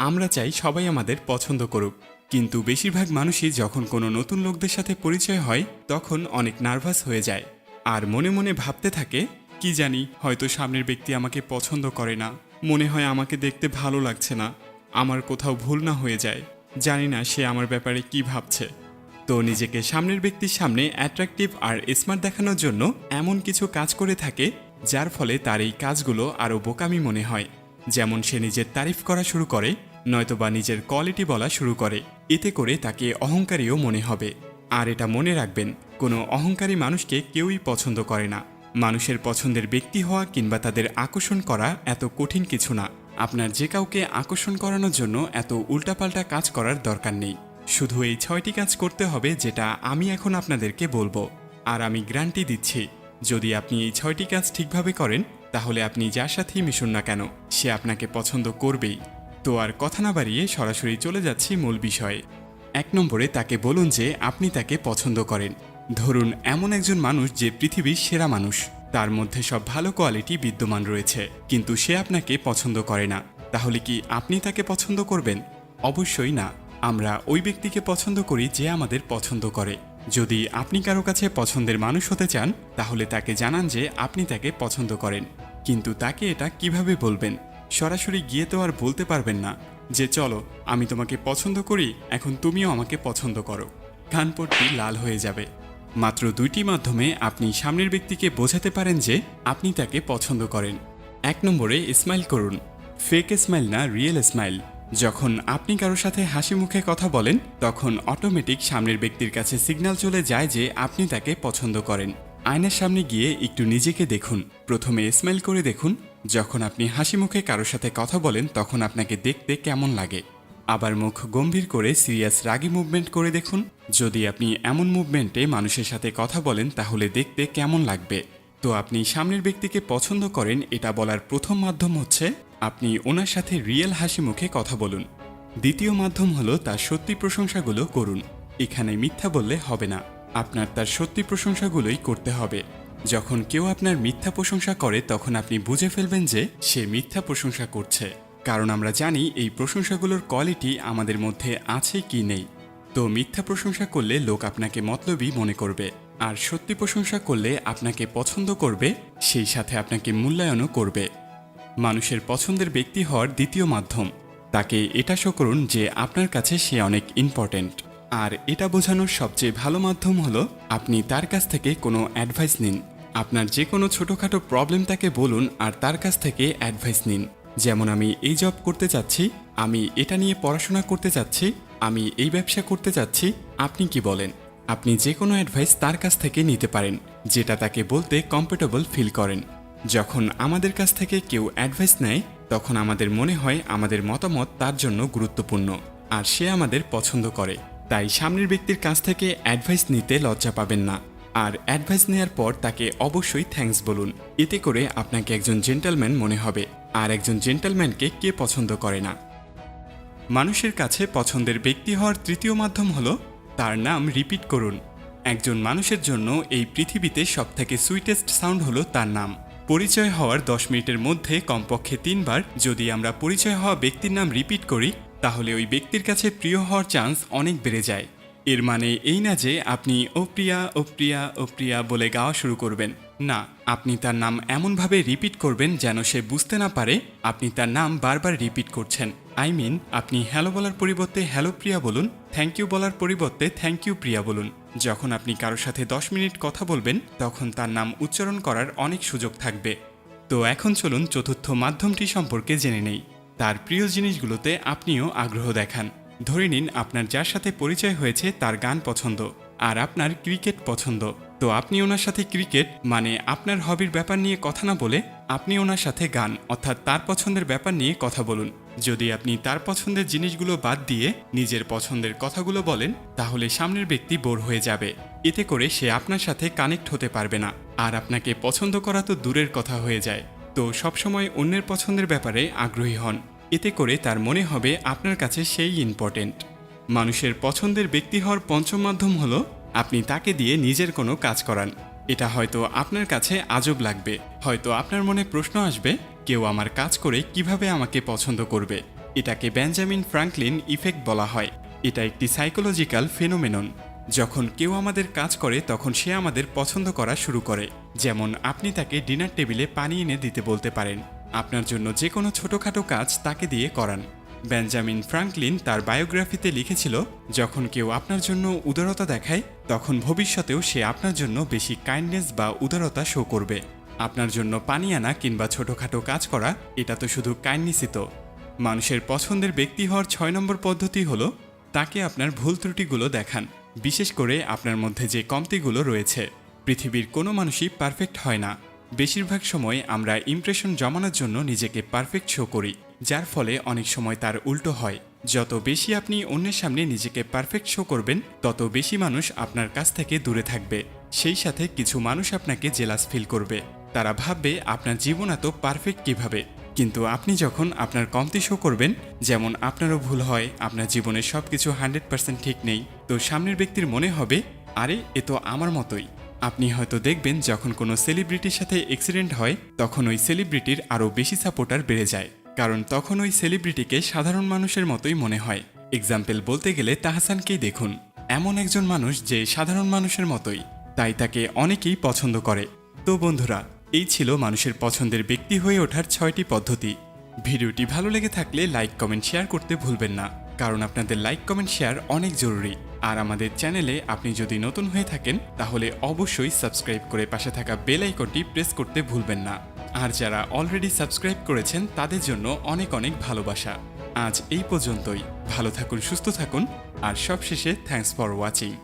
আমরা চাই সবাই আমাদের পছন্দ করুক। কিন্তু বেশিরভাগ মানুষই যখন কোনো নতুন লোকদের সাথে পরিচয় হয়, তখন অনেক নার্ভাস হয়ে যায়। আর মনে মনে ভাবতে থাকে, কি জানি, হয়তো সামনের ব্যক্তি আমাকে পছন্দ করে না। মনে হয় আমাকে দেখতে ভালো লাগছে না। আমার কোথাও ভুল না হয়ে যায়। জানি না সে আমার ব্যাপারে কি ভাবছে। তো নিজেকে সামনের ব্যক্তির সামনে অ্যাট্রাকটিভ আর স্মার্ট দেখানোর জন্য এমন কিছু কাজ করে থাকে, যার ফলে তার এই কাজগুলো আরও বোকামি মনে হয়। যেমন সে নিজের তারিফ করা শুরু করে নয়তোবা নিজের কোয়ালিটি বলা শুরু করে। এতে করে তাকে অহংকারীও মনে হবে। আর এটা মনে রাখবেন, কোনো অহংকারী মানুষকে কেউই পছন্দ করে না। মানুষের পছন্দের ব্যক্তি হওয়া কিংবা তাদের আকর্ষণ করা এত কঠিন কিছু না। আপনার যে কাউকে আকর্ষণ করানোর জন্য এত উল্টাপাল্টা কাজ করার দরকার নেই। শুধু এই ছয়টি কাজ করতে হবে যেটা আমি এখন আপনাদেরকে বলব। আর আমি গ্যারান্টি দিচ্ছি, যদি আপনি এই ছয়টি কাজ ঠিকভাবে করেন, তাহলে আপনি যার সাথেই মিশুন না কেন, সে আপনাকে পছন্দ করবেই। তো আর কথা না বাড়িয়ে সরাসরি চলে যাচ্ছি মূল বিষয়ে। এক নম্বরে তাকে বলুন যে আপনি তাকে পছন্দ করেন। ধরুন, এমন একজন মানুষ যে পৃথিবীর সেরা মানুষ। তার মধ্যে সব ভালো কোয়ালিটি বিদ্যমান রয়েছে, কিন্তু সে আপনাকে পছন্দ করে না। তাহলে কি আপনি তাকে পছন্দ করবেন? অবশ্যই না। আমরা ওই ব্যক্তিকে পছন্দ করি যে আমাদের পছন্দ করে। যদি আপনি কারও কাছে পছন্দের মানুষ হতে চান, তাহলে তাকে জানান যে আপনি তাকে পছন্দ করেন। কিন্তু তাকে এটা কীভাবে বলবেন? সরাসরি গিয়ে তো আর বলতে পারবেন না যে চলো, আমি তোমাকে পছন্দ করি, এখন তুমিও আমাকে পছন্দ করো। কানপটটি লাল হয়ে যাবে। মাত্র দুইটি মাধ্যমে আপনি সামনের ব্যক্তিকে বোঝাতে পারেন যে আপনি তাকে পছন্দ করেন। এক নম্বরে স্মাইল করুন। ফেক স্মাইল না রিয়েল স্মাইল যখন আপনি কারোর সাথে হাসি মুখে কথা বলেন, তখন অটোমেটিক সামনের ব্যক্তির কাছে সিগন্যাল চলে যায় যে আপনি তাকে পছন্দ করেন। আয়নার সামনে গিয়ে একটু নিজেকে দেখুন। প্রথমে স্মাইল করে দেখুন যখন আপনি হাসি মুখে কারোর সাথে কথা বলেন, তখন আপনাকে দেখতে কেমন লাগে? আবার মুখ গম্ভীর করে সিরিয়াস রাগি মুভমেন্ট করে দেখুন। যদি আপনি এমন মুভমেন্টে মানুষের সাথে কথা বলেন, তাহলে দেখতে কেমন লাগবে? তো আপনি সামনের ব্যক্তিকে পছন্দ করেন, এটা বলার প্রথম মাধ্যম হচ্ছে আপনি ওনার সাথে রিয়েল হাসি মুখে কথা বলুন। দ্বিতীয় মাধ্যম হলো তার সত্যি প্রশংসাগুলো করুন। এখানে মিথ্যা বললে হবে না। আপনার তার সত্যি প্রশংসাগুলোই করতে হবে। যখন কেউ আপনার মিথ্যা প্রশংসা করে, তখন আপনি বুঝে ফেলবেন যে সে মিথ্যা প্রশংসা করছে। কারণ আমরা জানি এই প্রশংসাগুলোর কোয়ালিটি আমাদের মধ্যে আছে কি নেই। তো মিথ্যা প্রশংসা করলে লোক আপনাকে মতলবই মনে করবে। আর সত্যি প্রশংসা করলে আপনাকে পছন্দ করবে, সেই সাথে আপনাকে মূল্যায়নও করবে। মানুষের পছন্দের ব্যক্তি হওয়ার দ্বিতীয় মাধ্যম। তাকে এটা শো করুন যে আপনার কাছে সে অনেক ইম্পর্ট্যান্ট আর এটা বোঝানোর সবচেয়ে ভালো মাধ্যম হলো আপনি তার কাছ থেকে কোনো অ্যাডভাইস নিন। আপনার যে কোনো ছোটোখাটো প্রবলেম তাকে বলুন আর তার কাছ থেকে অ্যাডভাইস নিন। যেমন আমি এই জব করতে চাচ্ছি, আমি এটা নিয়ে পড়াশোনা করতে চাচ্ছি, আমি এই ব্যবসা করতে চাচ্ছি, আপনি কি বলেন? আপনি যে কোনো অ্যাডভাইস তার কাছ থেকে নিতে পারেন, যেটা তাকে বলতে কমফোর্টেবল ফিল করেন। যখন আমাদের কাছ থেকে কেউ অ্যাডভাইস নেয়, তখন আমাদের মনে হয় আমাদের মতামত তার জন্য গুরুত্বপূর্ণ, আর সে আমাদের পছন্দ করে। তাই সামনের ব্যক্তির কাছ থেকে অ্যাডভাইস নিতে লজ্জা পাবেন না। আর অ্যাডভাইস নেওয়ার পর তাকে অবশ্যই থ্যাঙ্কস বলুন। এতে করে আপনাকে একজন জেন্টালম্যান মনে হবে। আর একজন জেন্টালম্যানকে কে পছন্দ করে না? মানুষের কাছে পছন্দের ব্যক্তি হওয়ার তৃতীয় মাধ্যম হলো তার নাম রিপিট করুন। একজন মানুষের জন্য এই পৃথিবীতে সবথেকে সুইটেস্ট সাউন্ড হলো তার নাম। পরিচয় হওয়ার দশ মিনিটের মধ্যে কমপক্ষে তিনবার যদি আমরা পরিচয় হওয়া ব্যক্তির নাম রিপিট করি তাহলে ওই ব্যক্তির কাছে প্রিয় হওয়ার চান্স অনেক বেড়ে যায়। এর মানে এই না যে আপনি ও প্রিয়া ও প্রিয়া ও প্রিয়া বলে গাওয়া শুরু করবেন। না, আপনি তার নাম এমনভাবে রিপিট করবেন যেন সে বুঝতে না পারে আপনি তার নাম বারবার রিপিট করছেন। আই মিন আপনি হ্যালো বলার পরিবর্তে হ্যালো প্রিয়া বলুন থ্যাংক ইউ বলার পরিবর্তে থ্যাংক ইউ প্রিয়া বলুন। যখন আপনি কারোর সাথে দশ মিনিট কথা বলবেন, তখন তার নাম উচ্চারণ করার অনেক সুযোগ থাকবে। তো এখন চলুন চতুর্থ মাধ্যমটি সম্পর্কে জেনে নেই। তার প্রিয় জিনিসগুলোতে আপনিও আগ্রহ দেখান। ধরে নিন আপনার যার সাথে পরিচয় হয়েছে তার গান পছন্দ, আর আপনার ক্রিকেট পছন্দ। তো আপনি ওনার সাথে ক্রিকেট মানে আপনার হবির ব্যাপার নিয়ে কথা না বলে আপনি ওনার সাথে গান, অর্থাৎ তার পছন্দের ব্যাপার নিয়ে কথা বলুন। যদি আপনি তার পছন্দের জিনিসগুলো বাদ দিয়ে নিজের পছন্দের কথাগুলো বলেন, তাহলে সামনের ব্যক্তি বোর হয়ে যাবে। এতে করে সে আপনার সাথে কানেক্ট হতে পারবে না, আর আপনাকে পছন্দ করা তো দূরের কথা হয়ে যায়। তো সবসময় অন্যের পছন্দের ব্যাপারে আগ্রহী হন। এতে করে তার মনে হবে আপনার কাছে সেই ইম্পর্টেন্ট মানুষের পছন্দের ব্যক্তি হওয়ার পঞ্চম মাধ্যম হলো আপনি তাকে দিয়ে নিজের কোনো কাজ করান। এটা হয়তো আপনার কাছে আজব লাগবে। হয়তো আপনার মনে প্রশ্ন আসবে, কেউ আমার কাজ করে কীভাবে আমাকে পছন্দ করবে? এটাকে বেঞ্জামিন ফ্রাঙ্কলিন ইফেক্ট বলা হয়। এটা একটি সাইকোলজিক্যাল ফেনোমেনন যখন কেউ আমাদের কাজ করে, তখন সে আমাদের পছন্দ করা শুরু করে। যেমন আপনি তাকে ডিনার টেবিলে পানি এনে দিতে বলতে পারেন। আপনার জন্য যে কোনো ছোটোখাটো কাজ তাকে দিয়ে করান। বেঞ্জামিন ফ্রাঙ্কলিন তার বায়োগ্রাফিতে লিখেছিল, যখন কেউ আপনার জন্য উদারতা দেখায়, তখন ভবিষ্যতেও সে আপনার জন্য বেশি কাইন্ডনেস বা উদারতা শো করবে। আপনার জন্য পানি আনা কিংবা ছোটোখাটো কাজ করা, এটা তো শুধু কাইন্ডনেসই তো। মানুষের পছন্দের ব্যক্তি হওয়ার ছয় নম্বর পদ্ধতি হলো, তাকে আপনার ভুল ত্রুটিগুলো দেখান। বিশেষ করে আপনার মধ্যে যে কমতিগুলো রয়েছে, পৃথিবীর কোনো মানুষই পারফেক্ট হয় না। বেশিরভাগ সময় আমরা ইমপ্রেশন জমানোর জন্য নিজেকে পারফেক্ট শো করি, যার ফলে অনেক সময় তার উল্টো হয়। যত বেশি আপনি অন্যের সামনে নিজেকে পারফেক্ট শো করবেন, তত বেশি মানুষ আপনার কাছ থেকে দূরে থাকবে। সেই সাথে কিছু মানুষ আপনাকে জেলাস ফিল করবে। তারা ভাববে আপনার জীবন এত পারফেক্ট কীভাবে? কিন্তু আপনি যখন আপনার কমতি শো করবেন, যেমন আপনারও ভুল হয়, আপনার জীবনে সব কিছু হান্ড্রেড পার্সেন্ট ঠিক নেই, তো সামনের ব্যক্তির মনে হবে, আরে, এ তো আমার মতোই। আপনি হয়তো দেখবেন যখন কোনো সেলিব্রিটির সাথে অ্যাক্সিডেন্ট হয়, তখন ওই সেলিব্রিটির আরও বেশি সাপোর্টার বেড়ে যায়। কারণ তখন ওই সেলিব্রিটিকে সাধারণ মানুষের মতোই মনে হয়। এক্সাম্পল বলতে গেলে তাহসানকেই দেখুন। এমন একজন মানুষ যে সাধারণ মানুষের মতোই, তাই তাকে অনেকেই পছন্দ করে। তো বন্ধুরা এই ছিল মানুষের পছন্দের ব্যক্তি হয়ে ওঠার ছয়টি পদ্ধতি। ভিডিওটি ভালো লেগে থাকলে লাইক, কমেন্ট, শেয়ার করতে ভুলবেন না। কারণ আপনাদের লাইক, কমেন্ট, শেয়ার অনেক জরুরি। আর আমাদের চ্যানেলে আপনি যদি নতুন হয়ে থাকেন, তাহলে অবশ্যই সাবস্ক্রাইব করে পাশে থাকা বেল আইকনটি প্রেস করতে ভুলবেন না। আর যারা অলরেডি সাবস্ক্রাইব করেছেন, তাদের জন্য অনেক অনেক ভালোবাসা। আজ এই পর্যন্তই। ভালো থাকুন, সুস্থ থাকুন। আর সবশেষে থ্যাঙ্কস ফর ওয়াচিং